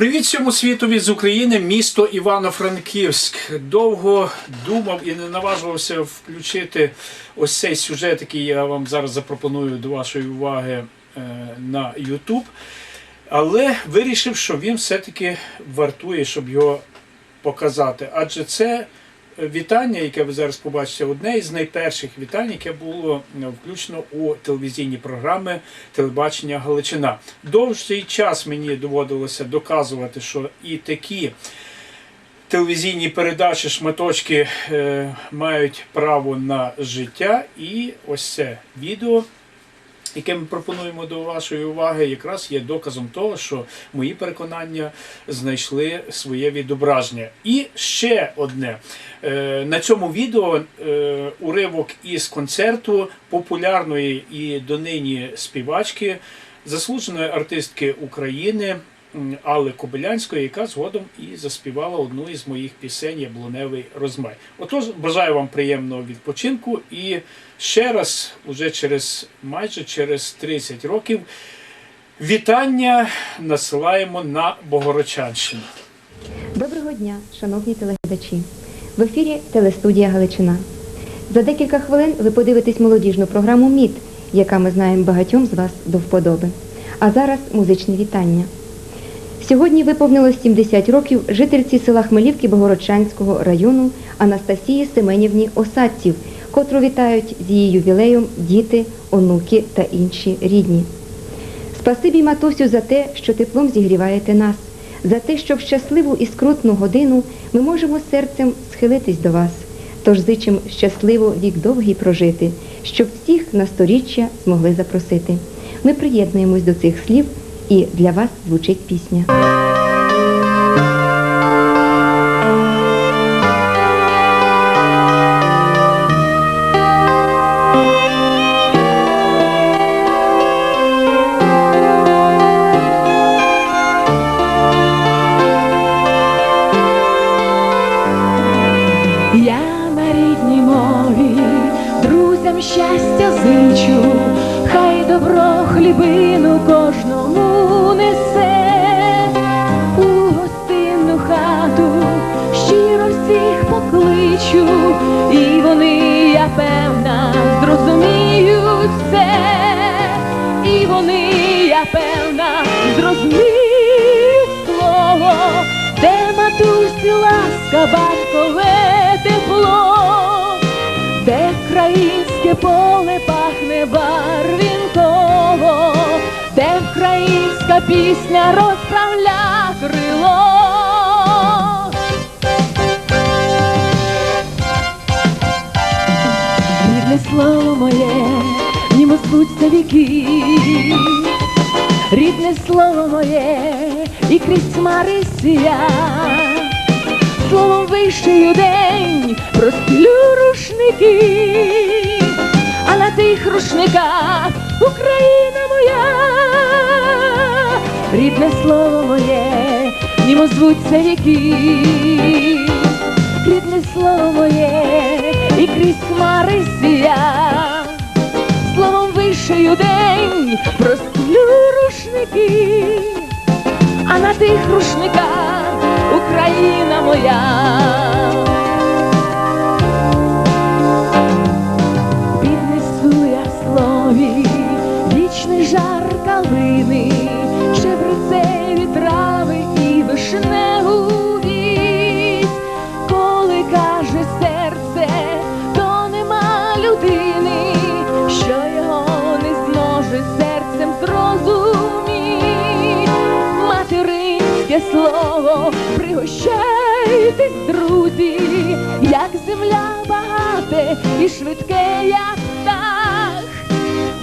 Привіт всьому світові з України, місто Івано-Франківськ. Довго думав і не наважувався включити ось цей сюжет, який я вам зараз запропоную до вашої уваги е, на YouTube. Але вирішив, що він все-таки вартує, щоб його показати. Адже це вітання, яке ви зараз побачите, одне із найперших вітань, яке було е, включено у телевізійні програми телебачення Галичина. Довший час мені доводилося доказувати, що і такі телевізійні передачі, шматочки е, мають право на життя. І ось це відео. Яке ми пропонуємо до вашої уваги, якраз є доказом того, що мої переконання знайшли своє відображення. І ще одне Е, на цьому відео е, уривок із концерту популярної і донині співачки, заслуженої артистки України Алли Кобилянської, яка згодом і заспівала одну із моїх пісень Яблуневий розмай. Отож, бажаю вам приємного відпочинку і ще раз, уже через майже через 30 років, вітання насилаємо на Богородчанщину. Доброго дня, шановні телеглядачі. В ефірі телестудія Галичина. За декілька хвилин ви подивитесь молодіжну програму Мід, яка ми знаємо багатьом з вас до вподоби. А зараз музичне вітання. Сьогодні виповнилось 70 років жительці села Хмелівки Богородчанського району Анастасії Семенівні Осадців, котру вітають з її ювілеєм діти, онуки та інші рідні. Спасибі, матусю, за те, що теплом зігріваєте нас, за те, що в щасливу і скрутну годину ми можемо серцем схилитись до вас. Тож зичим щасливо вік довгий прожити, щоб всіх на сторіччя змогли запросити. Ми приєднуємось до цих слів, і для вас звучить пісня. Я на рідній мові друзям щастя зичу, хай Добро хлібину кожному несе. У гостинну хату, щиро всіх покличу, і вони, я певна, зрозуміють все, і вони, я певна, зрозуміють слово, де матусі ласка, батькове тепло, де українське поле пісня розправля крило. Рідне слово моє, німо звуться віки, рідне слово моє, і крізь хмари сія, словом вишию день, простелю рушники, а на тих рушниках Україна моя, рідне слово моє, німо звуться віки, рідне слово моє, і крізь хмари сія, словом вишию день, простелю рушники, а на тих рушниках Україна моя. Слово, пригощайтесь, друзі, як земля багате і швидке, як птах.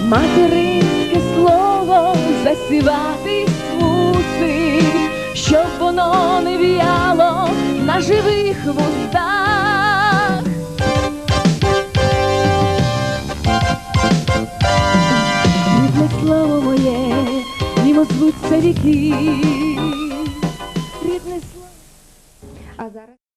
Материнське слово засіватись мусить, щоб воно не в'яло на живих вустах. Слово моє, німо звуться віки. А зараз